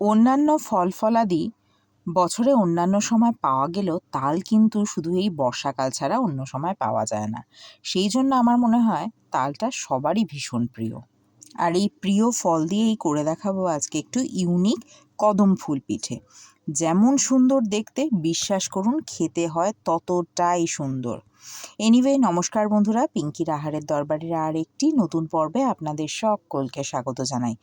অন্যান্য ফল ফলাদি বছরে অন্যান্য সময় পাওয়া গেলেও তাল কিন্তু শুধু এই বর্ষাকাল ছাড়া অন্য সময় পাওয়া যায় না। সেই জন্য আমার মনে হয় তালটা সবারই ভীষণ প্রিয়। আর এই প্রিয় ফল দিয়েই করে দেখাবো আজকে একটু ইউনিক কদম ফুল পিঠে যেমন সুন্দর দেখতে, বিশ্বাস করুন, খেতে হয় ততটাই সুন্দর। এনিওয়ে নমস্কার বন্ধুরা পিঙ্কির আহারের দরবারের আর একটি নতুন পর্বে আপনাদের সকলকে স্বাগত জানাই।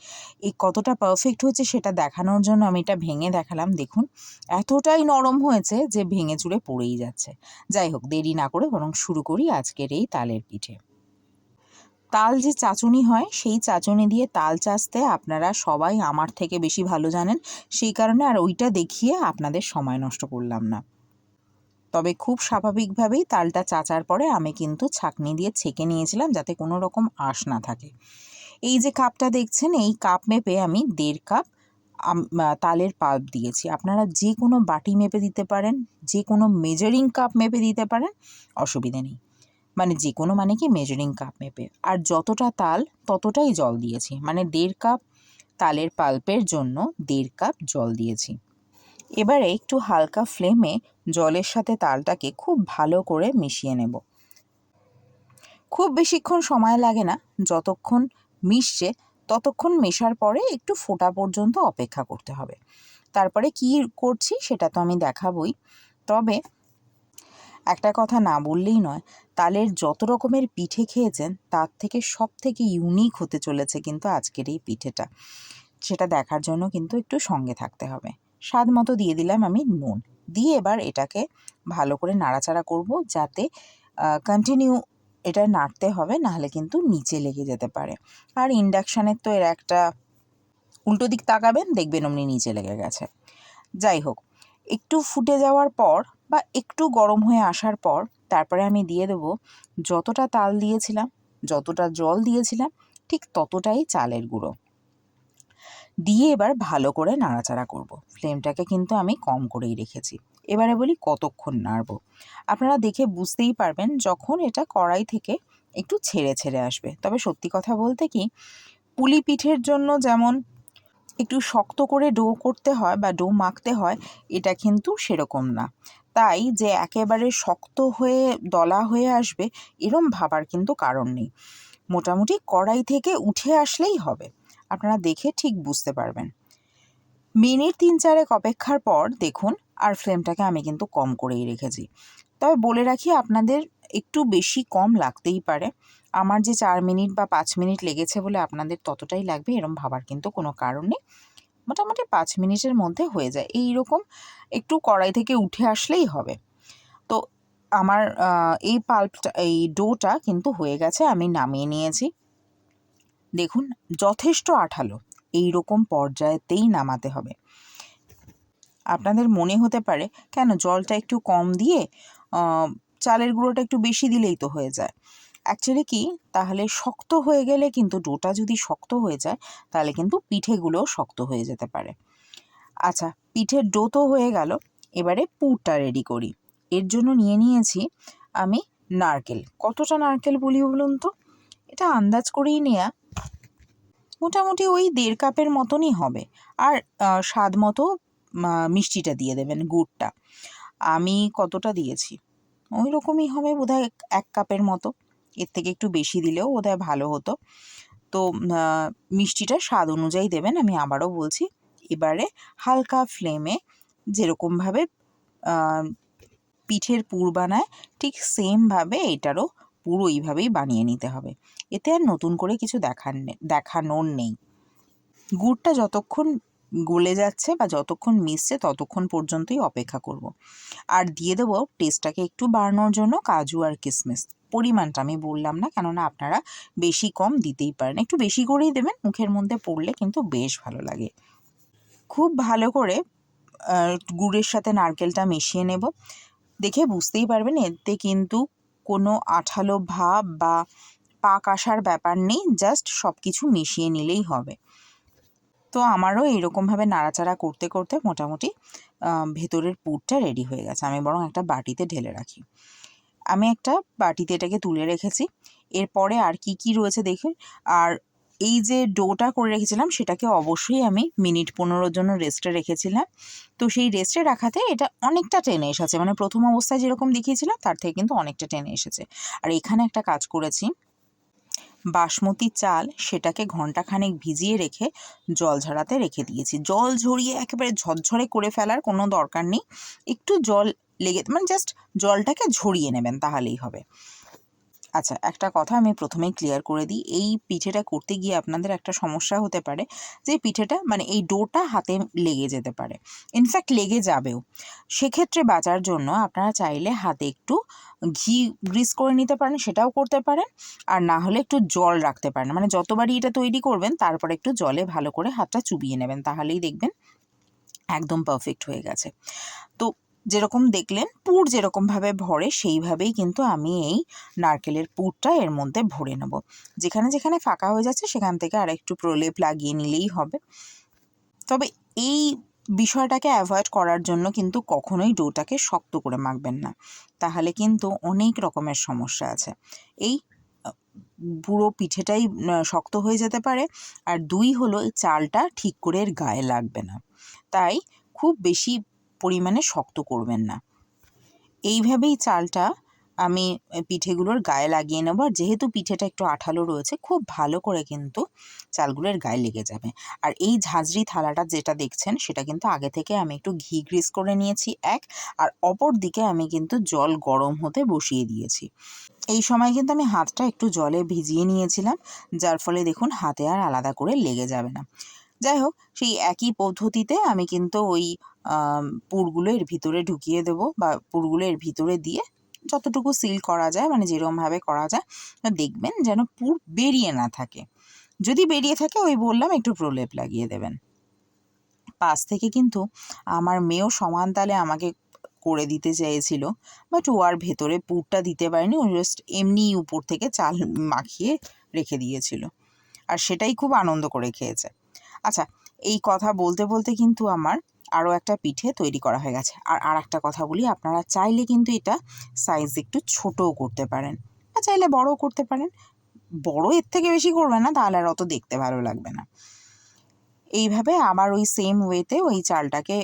এই কতটা পারফেক্ট হয়েছে সেটা দেখানোর জন্য আমি এটা ভেঙে দেখালাম। দেখুন, এতটাই নরম হয়েছে যে ভেঙে চুড়ে পড়েই যাচ্ছে। যাই হোক, দেরি না করে বরং শুরু করি আজকের এই তালের পিঠে। তাল যে চাচুনি হয়, সেই চাচুনি দিয়ে তাল চাচতে আপনারা সবাই আমার থেকে বেশি ভালো জানেন। সেই কারণে আর ওইটা দেখিয়ে আপনাদের সময় নষ্ট করলাম না। তবে খুব স্বাভাবিকভাবেই তালটা চাচার পরে আমি কিন্তু ছাঁকনি দিয়ে ছেঁকে নিয়েছিলাম যাতে কোনো রকম আঁশ না থাকে। এই যে কাপটা দেখছেন, এই কাপ মেপে আমি দেড় কাপ তালের পাল্প দিয়েছি। আপনারা যে কোনো বাটি মেপে দিতে পারেন, যে কোনো মেজারিং কাপ মেপে দিতে পারেন, অসুবিধে নেই। মানে যে কোনো মানে কি মেজারিং কাপ মেপে। আর যতটা তাল, ততটাই জল দিয়েছি। মানে দেড় কাপ তালের পাল্পের জন্য দেড় কাপ জল দিয়েছি। এবারে একটু হালকা ফ্লেমে জলের সাথে তালটাকে খুব ভালো করে মিশিয়ে নেব। খুব বেশিক্ষণ সময় লাগে না। যতক্ষণ মিশছে, ততক্ষণ মেশার পরে একটু ফোটা পর্যন্ত অপেক্ষা করতে হবে। তারপরে কি করছি সেটা তো আমি দেখাবই। তবে একটা কথা না বললেই নয়, তালের যত রকমের পিঠে খেয়েছেন, তার থেকে সব থেকে ইউনিক হতে চলেছে কিন্তু আজকের এই পিঠেটা। সেটা দেখার জন্য কিন্তু একটু সঙ্গে থাকতে হবে। স্বাদ মতো দিয়ে দিলাম আমি নুন। দিয়ে এবার এটাকে ভালো করে নাড়াচাড়া করব যাতে কন্টিনিউ এটা নাড়তে হবে, নাহলে কিন্তু নিচে লেগে যেতে পারে। আর ইন্ডাকশানের তো এর একটা উল্টো দিক তাকাবেন, দেখবেন অমনি নিচে লেগে গেছে। যাই হোক, একটু ফুটে যাওয়ার পর বা একটু গরম হয়ে আসার পর তারপরে আমি দিয়ে দেবো যতটা তাল দিয়েছিলাম, যতটা জল দিয়েছিলাম, ঠিক ততটাই চালের গুঁড়ো। দিয়ে এবার ভালো করে নাড়াচাড়া করব। ফ্লেমটাকে কিন্তু আমি কম করেই রেখেছি। এবারে বলি কতক্ষণ নাড়ব? আপনারা দেখে বুঝতেই পারবেন যখন এটা কড়াই থেকে একটু ছেড়ে ছেড়ে আসবে। তবে সত্যি কথা বলতে কি, পুলি পিঠের জন্য যেমন একটু শক্ত করে ডো করতে হয় বা ডো মাখতে হয়, এটা কিন্তু সেরকম না। তাই যে একেবারে শক্ত হয়ে, দলা হয়ে আসবে, এরম ভাবার কিন্তু কারণ নেই। মোটামুটি কড়াই থেকে উঠে আসলেই হবে। আপনারা দেখে ঠিক বুঝতে পারবেন। মিনিট তিন চারেক অপেক্ষার পর দেখুন, আর ফ্লেমটাকে আমি কিন্তু কম করেই রেখেছি। তবে বলে রাখি, আপনাদের একটু বেশি কম লাগতেই পারে। আমার যে চার মিনিট বা পাঁচ মিনিট লেগেছে বলে আপনাদের ততটাই লাগবে, এরম ভাবার কিন্তু কোনো কারণ নেই। মোটামুটি পাঁচ মিনিটের মধ্যে হয়ে যায়। এই রকম একটু কড়াই থেকে উঠে আসলেই হবে। তো আমার এই পাল্পটা, এই ডোটা কিন্তু হয়ে গেছে, আমি নামিয়ে নিয়েছি। দেখুন, যথেষ্ট আঠালো। এই রকম পর্যায়েতেই নামাতে হবে। আপনাদের মনে হতে পারে, কেন জলটা একটু কম দিয়ে চালের গুঁড়োটা একটু বেশি দিলেই তো হয়ে যায়। অ্যাকচুয়ালি কি? তাহলে শক্ত হয়ে গেলে কিন্তু ডোটা যদি শক্ত হয়ে যায়, তাহলে কিন্তু পিঠেগুলোও শক্ত হয়ে যেতে পারে। আচ্ছা পিঠের ডো তো হয়ে গেল। এবারে পুরটা রেডি করি। এর জন্য নিয়ে নিয়েছি আমি নারকেল। কতটা নারকেল বলি বলুন তো? এটা আন্দাজ করেই নেয়া। মোটামুটি ওই দেড় কাপের মতনই হবে। আর স্বাদ মতো মিষ্টিটা দিয়ে দেবেন, গুড়টা। আমি কতটা দিয়েছি? ওই রকমই হবে বোধহয় এক কাপের মতো। এর থেকে একটু বেশি দিলেও বোধহয় ভালো হতো। তো মিষ্টিটা স্বাদ অনুযায়ী দেবেন আমি আবারও বলছি। এবারে হালকা ফ্লেমে যেরকমভাবে পিঠের পুর বানায়, ঠিক সেমভাবে এটারও পুরো এইভাবেই বানিয়ে নিতে হবে। এতে আর নতুন করে কিছু দেখার দেখানোর নেই। গুড়টা যতক্ষণ গলে যাচ্ছে বা যতক্ষণ মিশছে ততক্ষণ পর্যন্তই অপেক্ষা করব। আর দিয়ে দেবো টেস্টটাকে একটু বাড়ানোর জন্য কাজু আর কিশমিশ পরিমাণটা আমি বললাম না, কেননা আপনারা বেশি কম দিতেই পারেন। একটু বেশি করেই দেবেন, মুখের মধ্যে পড়লে কিন্তু বেশ ভালো লাগে। খুব ভালো করে গুড়ের সাথে নারকেলটা মিশিয়ে নেব। দেখে বুঝতেই পারবেন, এতে কিন্তু কোনো আঠালো ভাব বা পাক আসার ব্যাপার নেই, জাস্ট সব কিছু মিশিয়ে নিলেই হবে। তো আমারও এরকমভাবে নাড়াচাড়া করতে করতে মোটামুটি ভেতরের পুরটা রেডি হয়ে গেছে। আমি বরং একটা বাটিতে ঢেলে রাখি। আমি একটা বাটিতে এটাকে তুলে রেখেছি। এরপরে আর কি কি রয়েছে দেখে আর এই যে ডোটা করে রেখেছিলাম, সেটাকে অবশ্যই আমি মিনিট পনেরোর জন্য রেস্টে রেখেছিলাম। তো সেই রেস্টে রাখাতে এটা অনেকটা টেনে এসেছে। মানে প্রথম অবস্থায় যেরকম দেখিয়েছিলাম, তার থেকে কিন্তু অনেকটা টেনে এসেছে। আর এখানে একটা কাজ করেছি। বাসমতি চাল সেটাকে ঘন্টাখানেক ভিজিয়ে রেখে জল ঝরাতে রেখে দিয়েছি। জল ঝরিয়ে একেবারে ঝরঝরে করে ফেলার কোনো দরকার নেই। একটু জল লেগে মানে জাস্ট জলটাকে ঝরিয়ে নেবেন, তাহলেই হবে। আচ্ছা একটা কথা আমি প্রথমেই ক্লিয়ার করে দিই। এই পিঠেটা করতে গিয়ে আপনাদের একটা সমস্যা হতে পারে যে, পিঠেটা মানে এই ডোটা হাতে লেগে যেতে পারে। ইনফ্যাক্ট লেগে যাবেও। সেক্ষেত্রে বাঁচার জন্য আপনারা চাইলে হাতে একটু ঘি গ্রিস করে নিতে পারেন, সেটাও করতে পারেন। আর না হলে একটু জল রাখতে পারেন। মানে যতবারই এটা তৈরি করবেন, তারপরে একটু জলে ভালো করে হাতটা চুবিয়ে নেবেন, তাহলেই দেখবেন একদম পারফেক্ট হয়ে গেছে। তো যেরকম দেখলেন, পুর যেরকমভাবে ভরে, সেইভাবেই কিন্তু আমি এই নারকেলের পুরটা এর মধ্যে ভরে নেব। যেখানে যেখানে ফাঁকা হয়ে যাচ্ছে, সেখান থেকে আর একটু প্রলেপ লাগিয়ে নিলেই হবে। তবে এই বিষয়টাকে অ্যাভয়েড করার জন্য কিন্তু কখনোই ডোটাকে শক্ত করে মাখবেন না। তাহলে কিন্তু অনেক রকমের সমস্যা আছে। এই পুরো পিঠেটাই শক্ত হয়ে যেতে পারে, আর দুই হলো চালটা ঠিক করে এর গায়ে লাগবে না। তাই খুব বেশি পরিমাণে শক্ত করবেন না। এইভাবেই চালটা আমি পিঠেগুলোর গায়ে লাগিয়ে নেব। আর যেহেতু পিঠেটা একটু আঠালো রয়েছে, খুব ভালো করে কিন্তু চালগুলোর গায়ে লেগে যাবে। আর এই ঝাঁঝরি থালাটা যেটা দেখছেন, সেটা কিন্তু আগে থেকে আমি একটু ঘি গ্রিস করে নিয়েছি, এক। আর অপর দিকে আমি কিন্তু জল গরম হতে বসিয়ে দিয়েছি। এই সময় কিন্তু আমি হাতটা একটু জলে ভিজিয়ে নিয়েছিলাম, যার ফলে দেখুন হাতে আর আলাদা করে লেগে যাবে না। যাই হোক, সেই একই পদ্ধতিতে আমি কিন্তু ওই পুরগুলো এর ভিতরে ঢুকিয়ে দেবো বা পুরগুলো এর ভিতরে দিয়ে যতটুকু সিল করা যায় মানে যেরকমভাবে করা যায় দেখবেন যেন পুর বেরিয়ে না থাকে। যদি বেরিয়ে থাকে, ওই বললাম একটু প্রলেপ লাগিয়ে দেবেন। পাশ থেকে কিন্তু আমার মেয়েও সমান তালে আমাকে করে দিতে চেয়েছিল বাট ও আর ভেতরে পুরটা দিতে পারেনি, ও জাস্ট এমনি উপর থেকে চাল মাখিয়ে রেখে দিয়েছিল। আর সেটাই খুব আনন্দ করে খেয়েছে। আচ্ছা এই কথা বলতে বলতে কিন্তু আমার আরও একটা পিঠে তৈরি করা হয়ে গেছে। আর আর একটা কথা বলি, আপনারা চাইলে কিন্তু এটা সাইজ একটু ছোটও করতে পারেন। বা চাইলে বড়ও করতে পারেন। বড় এর থেকে বেশি করবে না, তাহলে আর অত দেখতে ভালো লাগবে না। এইভাবে আবার ওই সেম ওয়েতে ওই চালটাকে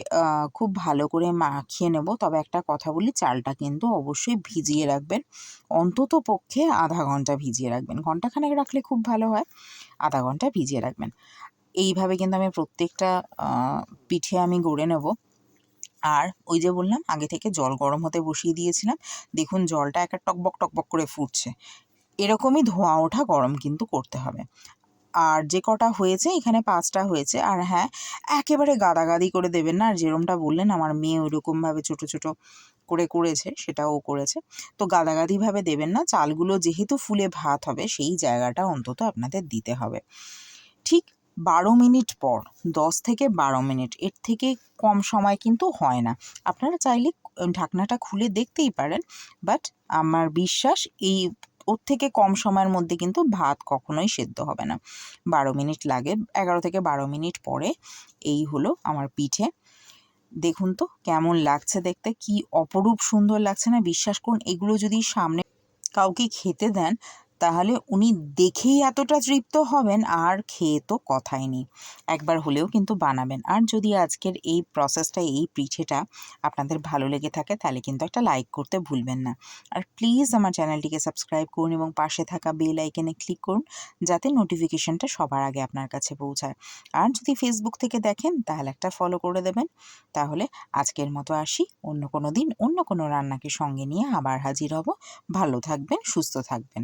খুব ভালো করে মাখিয়ে নেব। তবে একটা কথা বলি, চালটা কিন্তু অবশ্যই ভিজিয়ে রাখবেন। অন্তত পক্ষে আধা ঘণ্টা ভিজিয়ে রাখবেন। ঘন্টাখানেক রাখলে খুব ভালো হয়, আধা ঘণ্টা ভিজিয়ে রাখবেন। এইভাবে কিন্তু আমি প্রত্যেকটা পিঠে আমি গড়ে নেব। আর ওই যে বললাম, আগে থেকে জল গরম হতে বসিয়ে দিয়েছিলাম। দেখুন, জলটা একটা টকবক টকবক করে ফুটছে। এরকমই ধোঁয়া ওঠা গরম কিন্তু করতে হবে। আর যে কটা হয়েছে, এখানে পাঁচটা হয়েছে। আর হ্যাঁ একেবারে গাদাগাদি করে দেবেন না। আর যেরমটা বললেন, আমার মেয়ে ওইরকমভাবে ছোটো ছোটো করে করেছে, সেটাও করেছে। তো গাদাগাদিভাবে দেবেন না। চালগুলো যেহেতু ফুলে ভাত হবে, সেই জায়গাটা অন্তত আপনাদের দিতে হবে। ঠিক বারো মিনিট পর, দশ থেকে বারো মিনিট, এর থেকে কম সময় কিন্তু হয় না। আপনারা চাইলে ঢাকনাটা খুলে দেখতেই পারেন বাট আমার বিশ্বাস এই ওর থেকে কম সময়ের মধ্যে কিন্তু ভাত কখনোই সেদ্ধ হবে না। বারো মিনিট লাগে, এগারো থেকে বারো মিনিট পরে এই হলো আমার পিঠে। দেখুন তো কেমন লাগছে দেখতে, কি অপরূপ সুন্দর লাগছে না, বিশ্বাস করুন, এগুলো যদি সামনে কাউকে খেতে দেন তাহলে উনি দেখেই এতটা তৃপ্ত হবেন, আর খেয়ে তো কথাই নেই। একবার হলেও কিন্তু বানাবেন। আর যদি আজকের এই প্রসেসটা এই পিঠেটা আপনাদের ভালো লেগে থাকে, তাহলে কিন্তু একটা লাইক করতে ভুলবেন না। আর প্লিজ আমার চ্যানেলটিকে সাবস্ক্রাইব করুন এবং পাশে থাকা বেল আইকনে ক্লিক করুন, যাতে নোটিফিকেশনটা সবার আগে আপনার কাছে পৌঁছায়। আর যদি ফেসবুক থেকে দেখেন, তাহলে একটা ফলো করে দেবেন। তাহলে আজকের মতো আসি। অন্য কোনো দিন অন্য কোনো রান্নাকে সঙ্গে নিয়ে আবার হাজির হব। ভালো থাকবেন, সুস্থ থাকবেন।